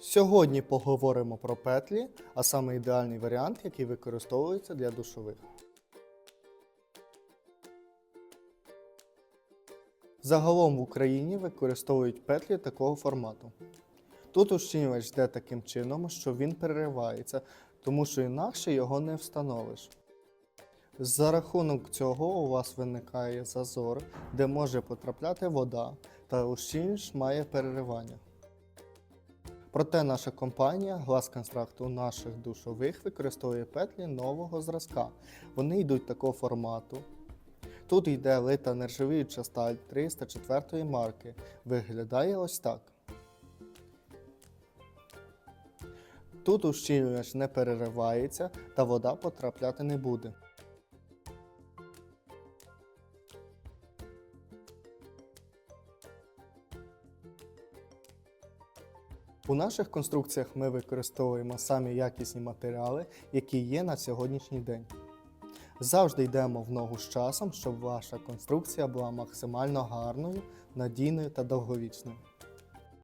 Сьогодні поговоримо про петлі, а саме ідеальний варіант, який використовується для душових. Загалом в Україні використовують петлі такого формату. Тут ущільнювач йде таким чином, що він переривається, тому що інакше його не встановиш. За рахунок цього у вас виникає зазор, де може потрапляти вода, та ущільнювач має переривання. Проте наша компанія Glass Construct у наших душових використовує петлі нового зразка. Вони йдуть такого формату. Тут йде лита нержавіюча сталь 304 марки. Виглядає ось так. Тут ущільнювач не переривається та вода потрапляти не буде. У наших конструкціях ми використовуємо самі якісні матеріали, які є на сьогоднішній день. Завжди йдемо в ногу з часом, щоб ваша конструкція була максимально гарною, надійною та довговічною.